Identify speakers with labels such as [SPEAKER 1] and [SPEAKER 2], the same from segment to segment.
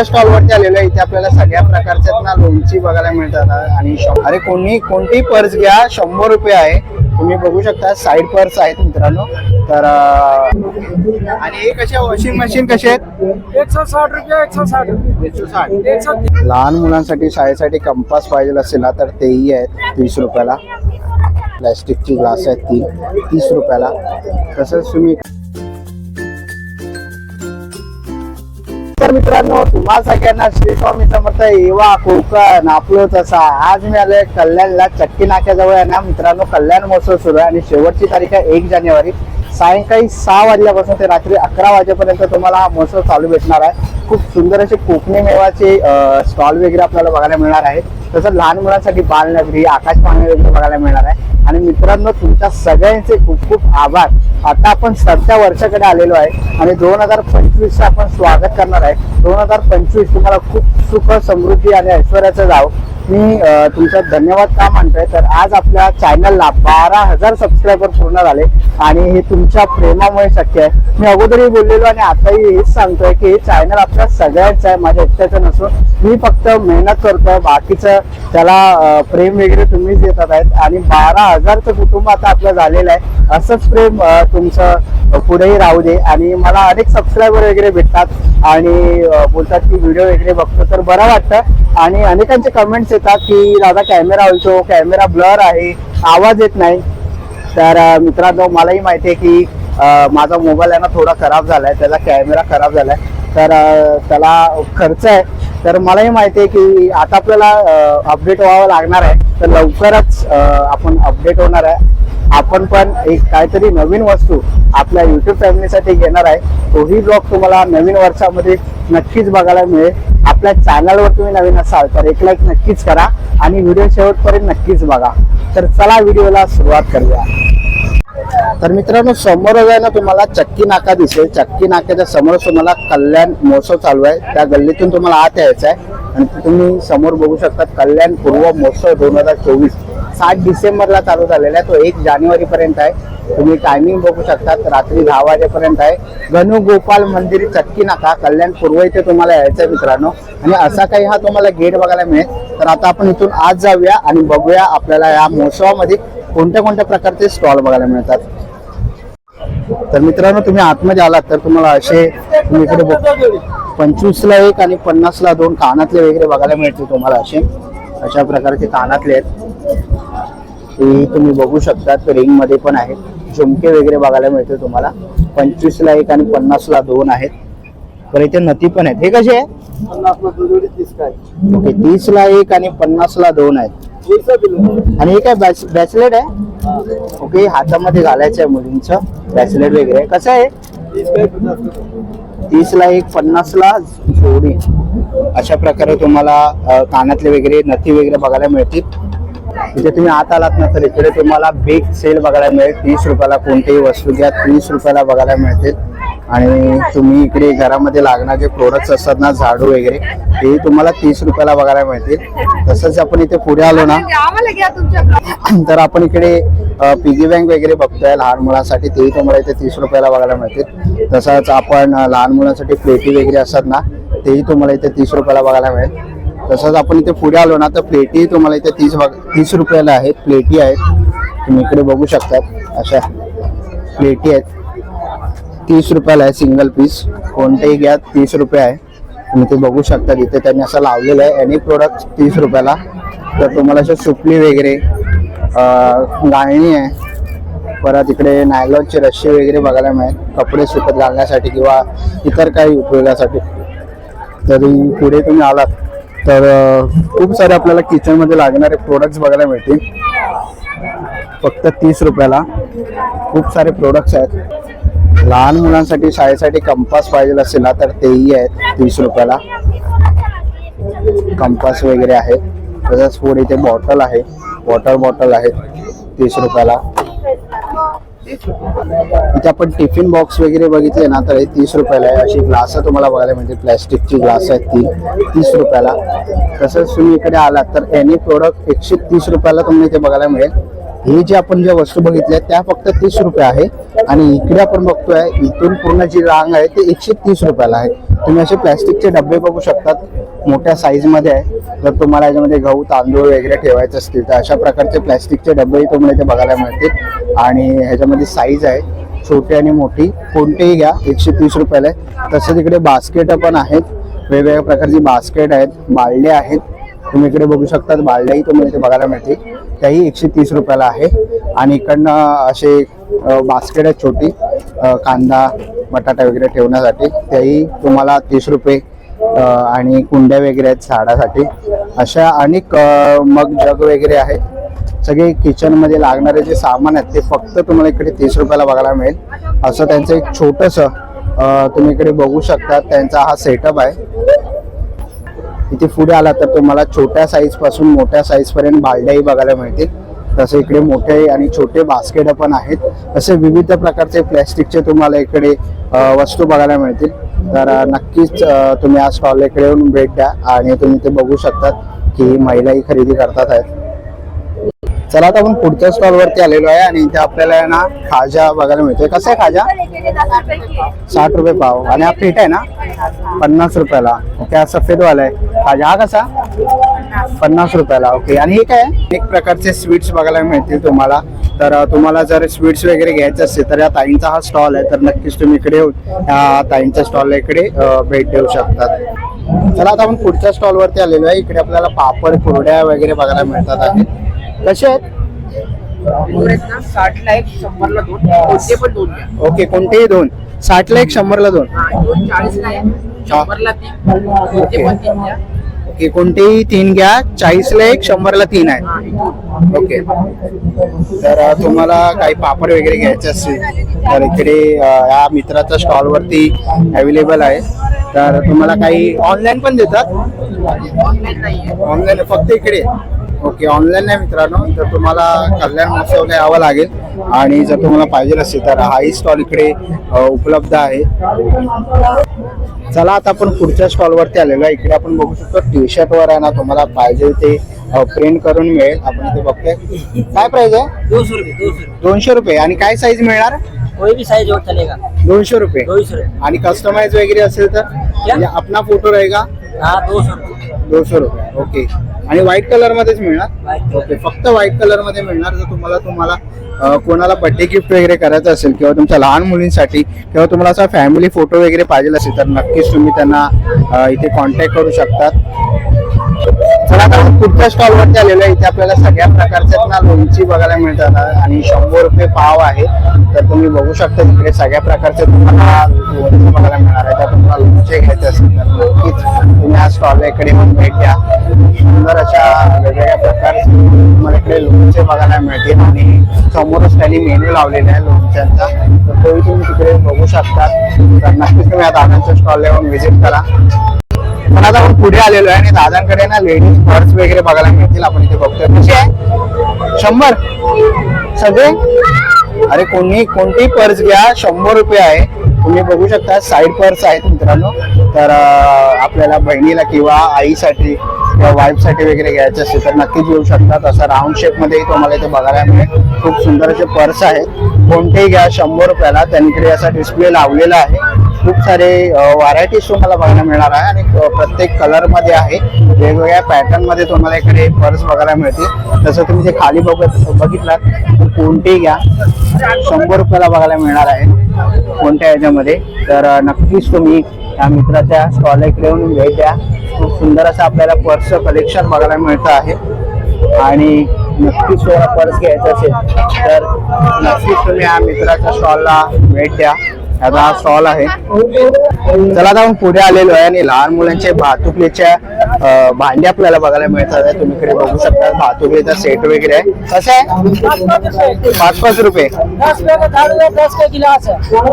[SPEAKER 1] लोणच्याच्या stall वरती आलेलो आहे. इथे आपल्याला सगळ्या प्रकारच्या ना लोणची बघायला मिळतात. आणि अरे कोणी कोणतीही पर्स घ्या. शंभर रुपये आहे. तुम्ही बघू शकता साईड पर्स आहेत मित्रांनो. तर आणि हे कसे वॉशिंग मशीन कसे आहेत?
[SPEAKER 2] एक सौ साठ रुपया एक सौ साठ एक सौ
[SPEAKER 1] लहान मुलांसाठी शाळेसाठी कंपास पाहिजे असेल ना तर तेही आहेत. तीस रुपयाला. प्लॅस्टिकची ग्लास आहेत ती. तीस रुपयाला. तसंच तुम्ही नमस्कार मित्रांनो तुम्हा सगळ्यांना श्री स्वामी समर्थ येवा कोकण आपलो तसा आज मी आलोय कल्याणला चक्की नाक्याजवळ आहे ना मित्रांनो. कल्याण महोत्सव सुरू आहे आणि शेवटची तारीख आहे एक जानेवारी. सायंकाळी सहा वाजल्यापासून ते रात्री अकरा वाजेपर्यंत तुम्हाला हा महोत्सव चालू भेटणार आहे. खूप सुंदर असे कोकणी मेवाचे स्टॉल वगैरे आपल्याला बघायला मिळणार आहे तसंच लहान मुलांसाठी बालनगरी आकाश पाळणे वगैरे बघायला मिळणार आहे. आणि मित्रांनो तुमच्या सगळ्यांचे खूप खूप आभार. आता आपण सध्या वर्षाकडे आलेलो आहे आणि दोन हजार पंचवीसचं आपण स्वागत करणार आहे. दोन हजार पंचवीस तुम्हाला खूप सुख समृद्धी आणि ऐश्वर्याचं जावं. मी अं, तुमचा धन्यवाद का मानतोय? तर आज आपल्या चॅनलला बारा हजार सबस्क्रायबर पूर्ण झाले आणि हे तुमच्या प्रेमामुळे शक्य आहे. मी अगोदरही बोललेलो आणि आताही हेच सांगतोय की हे चॅनल आपल्या सगळ्यांचं आहे माझ्या एकट्याचं नसून. मी फक्त मेहनत करतोय बाकीचं त्याला प्रेम वगैरे तुम्हीच देतात आहेत. आणि बारा हजारचं कुटुंब आता आपलं झालेलं आहे. असंच प्रेम तुमचं पुढेही राहू दे. आणि मला अनेक सबस्क्रायबर वगैरे भेटतात आणि बोलतात की व्हिडिओ वगैरे बघतो. तर बरं वाटतं. आणि अनेकांचे कमेंट्स येतात की दादा कॅमेरा होतो कॅमेरा ब्लर आहे आवाज येत नाही. तर मित्रांनो मलाही माहिती आहे की माझा मोबाईल आहे ना थोडा खराब झालाय त्याचा कॅमेरा खराब झालाय. तर त्याला खर्च आहे. तर मलाही माहिती आहे की आता आपल्याला अपडेट व्हावं लागणार आहे. तर लवकरच आपण अपडेट होणार आहे. आपण पण एक काहीतरी नवीन वस्तू आपल्या युट्यूब फॅमिलीसाठी घेणार आहे. तोही ब्लॉग तुम्हाला नवीन वर्षामध्ये नक्कीच बघायला मिळेल. आपल्या चॅनलवर तुम्ही नवीन असाल तर एक लाईक नक्कीच करा आणि व्हिडिओ शेवटपर्यंत नक्कीच बघा. तर चला व्हिडिओला सुरुवात करूया. तर मित्रांनो समोर आहे ना तुम्हाला चक्की नाका दिसेल. चक्की नाक्याच्या समोर तुम्हाला कल्याण महोत्सव चालू आहे. त्या गल्लीतून तुम्हाला आत यायचं आहे. आणि तुम्ही समोर बघू शकता कल्याण पूर्व महोत्सव दोन हजार चोवीस. सात डिसेंबरला चालू झालेला आहे. तो एक जानेवारी पर्यंत आहे. तुम्ही टायमिंग बघू शकता रात्री दहा वाजेपर्यंत आहे. गणुगोपाल मंदिर चक्की नाका कल्याण पूर्व इथे तुम्हाला यायचं आहे मित्रांनो. आणि असा काही हा तुम्हाला गेट बघायला मिळेल. तर आता आपण इथून आज जाऊया आणि बघूया आपल्याला या महोत्सवामध्ये कोणत्या कोणत्या प्रकारचे स्टॉल बघायला मिळतात. तर मित्रांनो तुम्ही आतमध्ये आलात तर तुम्हाला असे तुम्ही इकडे पंचवीसला पंचवीस ला एक आणि पन्नास ला दोन कानातले वगैरे बघायला मिळतील तुम्हाला असे. अशा प्रकारचे कानातले आहेत. तुम्ही बघू शकता रिंगमध्ये पण आहेत. झुमके वगैरे बघायला मिळतील तुम्हाला. पंचवीसला एक आणि पन्नासला दोन आहेत. बरं इथे नथी पण आहेत. हे कसे आहे? ओके तीसला एक आणि पन्नासला दोन आहेत. आणि हे काय बॅचलेट आहे? ओके हातामध्ये घालायचं आहे मुलींचं. बॅचलेट वगैरे कसं आहे? तीस ला एक पन्नास ला जोडी. अशा प्रकारे तुम्हाला कानातले वगैरे नथी वगैरे बघायला मिळतील. इथे तुम्ही आत आलात ना तर इकडे तुम्हाला बिग सेल बघायला मिळेल. तीस रुपयाला कोणतीही वस्तू घ्या तीस रुपयाला बघायला मिळतील. आणि तुम्ही इकडे घरामध्ये लागणारे प्रोडक्ट्स असतात ना झाडू वगैरे ते तुम्हाला तीस रुपयाला बघायला मिळतील. तसंच आपण इथे पुढे आलो ना तर आपण इकडे पिगी बँक वगैरे बघतोय लहान मुलांसाठी तेही तुम्हाला इथे तीस रुपयाला बघायला मिळतील. तसंच आपण लहान मुलांसाठी प्लेटी वगैरे असतात ना तेही तुम्हाला इथे तीस रुपयाला बघायला मिळेल. तसंच आपण इथे पुढे आलो ना तर प्लेटी तुम्हाला इथे तीस तीस रुपयाला आहेत प्लेटी आहेत. तुम्ही इकडे बघू शकतात अशा प्लेटी आहेत. तीस रुपयाला आहे सिंगल पीस कोणतेही घ्या तीस रुपये आहे. तुम्ही ते बघू शकता इथे त्यांनी असं लावलेलं आहे. एनी प्रोडक्ट तीस रुपयाला. तर तुम्हाला अशा सुपली वगैरे गाळणी आहे. परत इकडे नायलॉनचे रस्से वगैरे बघायला मिळेल. कपडे सुकत घालण्यासाठी किंवा इतर काही उपयोगासाठी. तरी पुढे तुम्ही आलात. तर खूप सारे आपल्याला किचनमध्ये लागणारे प्रोडक्ट्स बघायला मिळतील. फक्त तीस रुपयाला. खूप सारे प्रोडक्ट्स आहेत. लहान मुलांसाठी शाळेसाठी कंपास पाहिजे असेल ना तर तेही आहेत तीस रुपयाला. कंपास वगैरे आहे. तसंच पुढे इथे बॉटल आहे. वॉटर बॉटल आहे तीस रुपयाला. इथे आपण टिफिन बॉक्स वगैरे बघितले ना तर हे तीस रुपयाला आहे. अशी ग्लास तुम्हाला बघायला मिळते प्लॅस्टिकची ग्लास आहेत ती तीस रुपयाला. तसंच तुम्ही इकडे आलात तर एनी प्रोडक्ट एकशे तीस रुपयाला तुम्हाला इथे बघायला मिळेल. हे जे आपण ज्या वस्तू बघितल्या त्या फक्त तीस रुपये आहे. आणि इकडे आपण बघतोय इथून पूर्ण जी रांग आहे ते एकशे तीस रुपयाला आहे. तुम्ही असे प्लॅस्टिकचे डबे बघू शकतात मोठ्या साईजमध्ये आहे. जर तुम्हाला याच्यामध्ये गहू तांदूळ वगैरे ठेवायचे असतील तर अशा प्रकारचे प्लॅस्टिकचे डबेही तुम्हाला इथे बघायला मिळतील. आणि ह्याच्यामध्ये साईज आहे छोटी आणि मोठी. कोणतेही घ्या एकशे तीस रुपयाला आहे. तसंच इकडे बास्केट पण आहेत. वेगवेगळ्या प्रकारची बास्केट आहेत बाळल्या आहेत. तुम्ही इकडे बघू शकतात बाळल्याही तुम्हाला इथे बघायला मिळतील. त्याही एकशे तीस रुपयाला आहे. आणि इकडनं असे बास्केट आहेत छोटी कांदा बटाटा वगैरे ठेवण्यासाठी त्याही तुम्हाला तीस रुपये आणि कुंड्या वगैरे आहेत झाडासाठी. अशा अनेक मग जग वगैरे आहेत सगळे किचनमध्ये लागणारे जे सामान आहेत ते फक्त तुम्हाला इकडे तीस रुपयाला बघायला मिळेल. असं त्यांचं एक छोटंसं तुम्ही इकडे बघू शकता. त्यांचा हा सेटअप आहे. इथे पुढे आला तर तुम्हाला छोट्या साईजपासून मोठ्या साईजपर्यंत बालड्याही बघायला मिळतील. तसे इकडे मोठे आणि छोटे बास्केट पण आहेत. असे विविध प्रकारचे प्लॅस्टिकचे तुम्हाला इकडे वस्तू बघायला मिळतील. तर नक्कीच तुम्ही या स्टॉल इकडे येऊन भेट द्या आणि तुम्ही ते बघू शकतात की महिलाही खरेदी करतात आहेत. चला आता आपण पुढच्या स्टॉल वरती आलेलो आहे आणि इथे आपल्याला आहे ना खाजा बघायला मिळतोय. कसं आहे खाजा? साठ रुपये पाव. आणि हा पीठ आहे ना? पन्नास रुपयाला. ओके हा सफेदवाला आहे. खाजा. हा कसा? पन्नास रुपयाला. ओके आणि हे काय? एक प्रकारचे स्वीट्स बघायला मिळतील तुम्हाला. तर तुम्हाला जर स्वीट्स वगैरे घ्यायचे असतील तर या ताईंचा हा स्टॉल आहे. तर नक्कीच तुम्ही इकडे येऊन या ताईंच्या स्टॉलला इकडे भेट देऊ शकतात. चला आता आपण पुढच्या स्टॉल वरती आलेलो आहे. इकडे आपल्याला पापड कुरड्या वगैरे बघायला मिळतात. आहेत कसे आहेत?
[SPEAKER 2] साठला एक शंभरला दोन. कोणते पण दोन घ्या.
[SPEAKER 1] ओके कोणतेही दोन. साठला एक शंभरला दोन.
[SPEAKER 2] हा, दोन चाळीसला आहे शंभरला तीन. कोणते पण तीन घ्या.
[SPEAKER 1] ओके कोणतेही तीन घ्या चाळीसला एक शंभरला तीन आहे. ओके. तर तुम्हाला काही पापड वगैरे घ्यायचे असतील तर इकडे या मित्राच्या स्टॉलवरती अवेलेबल आहे. तर तुम्हाला काही ऑनलाईन पण देतात?
[SPEAKER 2] ऑनलाईन
[SPEAKER 1] फक्त इकडे. ओके ऑनलाईन नाही मित्रांनो. तर तुम्हाला कल्याण महोत्सवला यावं लागेल. आणि जर तुम्हाला पाहिजे असेल तर हाही स्टॉल इकडे उपलब्ध आहे. चला आता आपण पुढच्या स्टॉल वरती आलेलो आहे. इकडे आपण बघू शकतो टी शर्ट वर आहे ना तुम्हाला पाहिजे ते प्रिंट करून मिळेल. आपण इथे बघतोय. काय प्राइस आहे?
[SPEAKER 2] दो सौ रुपये.
[SPEAKER 1] दोनशे रुपये. आणि काय साईज मिळणार?
[SPEAKER 2] कोई भी साइज और चलेगा
[SPEAKER 1] दोनशे रुपये.
[SPEAKER 2] दो सौ रुपये.
[SPEAKER 1] आणि कस्टमाइज वगैरे असेल तर अपना फोटो रहेगा.
[SPEAKER 2] हाँ दो सौ रुपये.
[SPEAKER 1] दोनशे रुपये. ओके आणि व्हाईट कलर मध्येच मिळणार? ओके फक्त व्हाईट कलरमध्ये मिळणार. जर तुम्हाला तुम्हाला कोणाला बर्थडे गिफ्ट वगैरे करायचं असेल किंवा तुमच्या लहान मुलींसाठी किंवा तुम्हाला असा फॅमिली फोटो वगैरे पाहिजे असेल तर नक्कीच तुम्ही त्यांना इथे कॉन्टॅक्ट करू शकतात. चला आता पुढच्या स्टॉल वरती आलेलो आहे. इथे आपल्याला सगळ्या प्रकारच्या ना लोणची बघायला मिळतात आणि शंभर रुपये पाव आहे. तर तुम्ही बघू शकता तिकडे सगळ्या प्रकारचे तुम्हाला लोणची बघायला मिळणार आहे तर तुम्हाला लोणचे घ्यायचे असेल तर नक्कीच तुम्ही या स्टॉल इकडे येऊन भेट द्या. सुंदर अशा वेगवेगळ्या प्रकारचे तुम्हाला इकडे लोणचे बघायला मिळतील. आणि समोरच त्यांनी मेन्यू लावलेला आहे लोणच्यांचा. तर तोही तुम्ही तिकडे बघू शकता. तर नक्कीच तुम्ही या दादांच्या स्टॉलला येऊन व्हिजिट करा. पण आता आपण पुढे आलेलो आहे आणि दादांकडे ना लेडीज पर्स वगैरे बघायला मिळतील. आपण इथे बघतोय. कशी आहे? शंभर. सगळे? अरे कोणी कोणतीही पर्स घ्या. शंभर रुपये आहे. तुम्ही बघू शकता साईड पर्स आहेत मित्रांनो. तर आपल्याला बहिणीला किंवा आईसाठी किंवा वाईफसाठी वगैरे घ्यायचं असेल तर नक्कीच येऊ शकतात. असं राऊंड शेपमध्येही तुम्हाला इथे बघायला मिळेल. खूप सुंदर असे पर्स आहेत. कोणतेही घ्या. शंभर रुपयाला त्यांकडे असा डिस्प्ले लावलेला आहे. खूप सारे व्हरायटी शो मला बघायला मिळणार आहे आणि प्रत्येक कलरमध्ये आहे. वेगवेगळ्या पॅटर्नमध्ये तुम्हाला इकडे पर्स बघायला मिळतील. तसं तुम्ही ते खाली बघत बघितलात तर कोणतेही घ्या. शंभर रुपयाला बघायला मिळणार आहे. कोणत्या याच्यामध्ये तर नक्कीच तुम्ही या मित्राच्या स्टॉल इकडे येऊन भेट द्या. खूप सुंदर असं आपल्याला पर्सचं कलेक्शन बघायला मिळतं आहे. आणि नक्कीच तुम्हाला पर्स घ्यायचं असेल तर नक्कीच तुम्ही या मित्राच्या स्टॉलला भेट द्या. आता हा स्टॉल आहे. चला आता आपण पुढे आलेलो आहे आणि लहान मुलांचे भातुकलीच्या भांडे आपल्याला बघायला मिळतात आहे. तुम्ही इकडे बघू शकता भातुकलीचा सेट वगैरे आहे. कसं आहे? पाच पाच रुपये.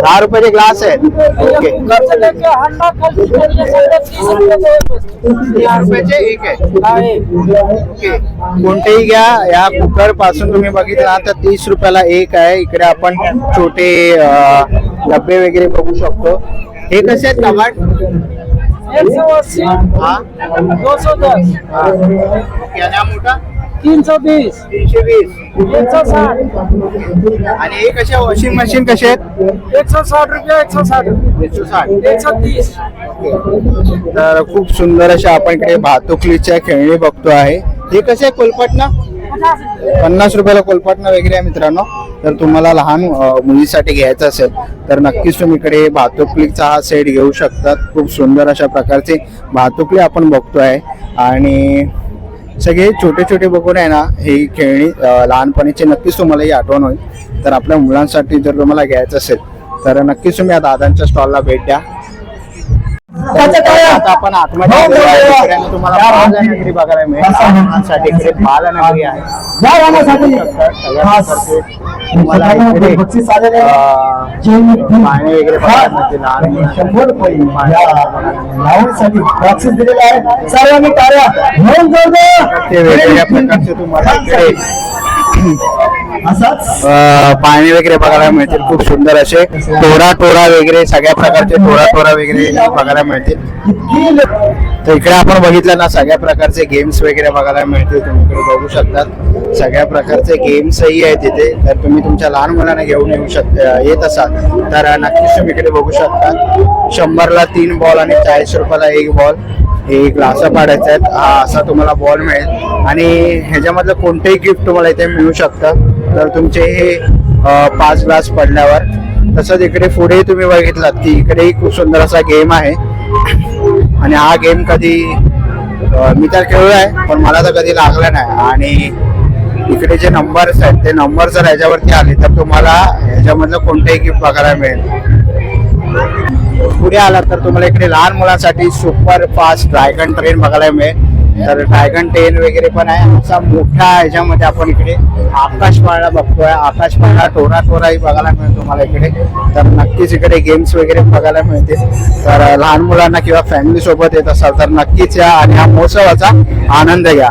[SPEAKER 1] दहा रुपयाचे ग्लास आहेत. ओके. रुपयाचे एक आहे. ओके. कोणतेही घ्या. या कुकरपासून तुम्ही बघितला तर तीस रुपयाला एक आहे. इकडे आपण छोटे डबे वगैरे बघू शकतो. हे कसे आहेत टमाट
[SPEAKER 2] एक सौ अस्सी
[SPEAKER 1] हा?
[SPEAKER 2] दो सौ दस.
[SPEAKER 1] हा. ओके आणि हा मोठा?
[SPEAKER 3] तीन सौ बीस
[SPEAKER 1] तीनशे वीस.
[SPEAKER 3] एक सौ साठ.
[SPEAKER 1] आणि हे कसे वॉशिंग मशीन कसे आहेत?
[SPEAKER 3] एक सौ साठ रुपया एक सौ साठ.
[SPEAKER 1] एकशे साठ.
[SPEAKER 3] एक सौ तीस
[SPEAKER 1] तर खूप सुंदर अशा आपण इकडे भातुकलीच्या खेळणी बघतो आहे. हे कसे आहे कोलपटना पन्नास. रुपयाला कोलपटना वगैरे आहे मित्रांनो. तर तुम्हाला लहान मुलीसाठी घ्यायचं असेल तर नक्कीच तुम्ही इकडे भातुकलीचा हा सेट घेऊ शकतात. खूप सुंदर अशा प्रकारचे भातुकली आपण बघतोय. आणि सगळे छोटे छोटे बघून आहे ना ही खेळणी लहानपणीची नक्कीच तुम्हाला ही आठवण होईल. तर आपल्या मुलांसाठी जर तुम्हाला घ्यायचं असेल तर नक्कीच तुम्ही या दादांच्या स्टॉलला भेट द्या. आता आपण आतमध्ये गेलेलो आहे. तिकडे तुम्हाला बघायला मिळेल. लहानांसाठी इकडे बालनगरी आहे. तुम्हाला इकडे, अं, पाणी वगैरे बघायला मिळतील लहान मुलांसाठी. ते वेगवेगळ्या प्रकारचे तुम्हाला इकडे पाणी वगैरे बघायला मिळतील. खूप सुंदर असे टोरा टोरा वगैरे सगळ्या प्रकारचे टोरा टोरा वगैरे बघायला मिळतील. तर इकडे आपण बघितलं ना सगळ्या प्रकारचे गेम्स वगैरे बघायला मिळतील. तुम्ही इकडे बघू शकतात. सगळ्या प्रकारचे गेम्सही आहेत तिथे. तर तुम्ही तुमच्या लहान मुलांना घेऊन येऊ शक येत असाल तर नक्कीच तुम्ही इकडे बघू शकता. शंभरला तीन बॉल आणि चाळीस रुपयाला एक बॉल हे ग्लास पाडायचे आहेत. हा असा तुम्हाला बॉल मिळेल. आणि ह्याच्यामधलं कोणतंही गिफ्ट तुम्हाला इथे मिळू शकतं. तर तुमचे हे पाच ग्लास पडल्यावर तसंच इकडे पुढे तुम्ही बघितलात की इकडेही खूप सुंदर असा गेम आहे. आणि हा गेम कधी मी तर खेळलो आहे पण मला तर कधी लागला नाही. आणि इकडे जे नंबर्स आहेत ते नंबर जर ह्याच्यावरती आले तर तुम्हाला ह्याच्यामधलं कोणतंही गिफ्ट बघायला मिळेल. पुढे आलात तर तुम्हाला इकडे लहान मुलांसाठी सुपर फास्ट ड्रॅगन ट्रेन बघायला मिळेल. तर ड्रॅगन ट्रेन वगैरे पण आहे. असा मोठा ह्याच्यामध्ये आपण इकडे आकाशपाळा बघतोय. आकाशपाळा टोरा टोराही बघायला मिळेल तुम्हाला इकडे. तर नक्कीच इकडे गेम्स वगैरे बघायला मिळतील. तर लहान मुलांना किंवा फॅमिली सोबत येत असाल तर नक्कीच या आणि हा महोत्सवाचा आनंद घ्या.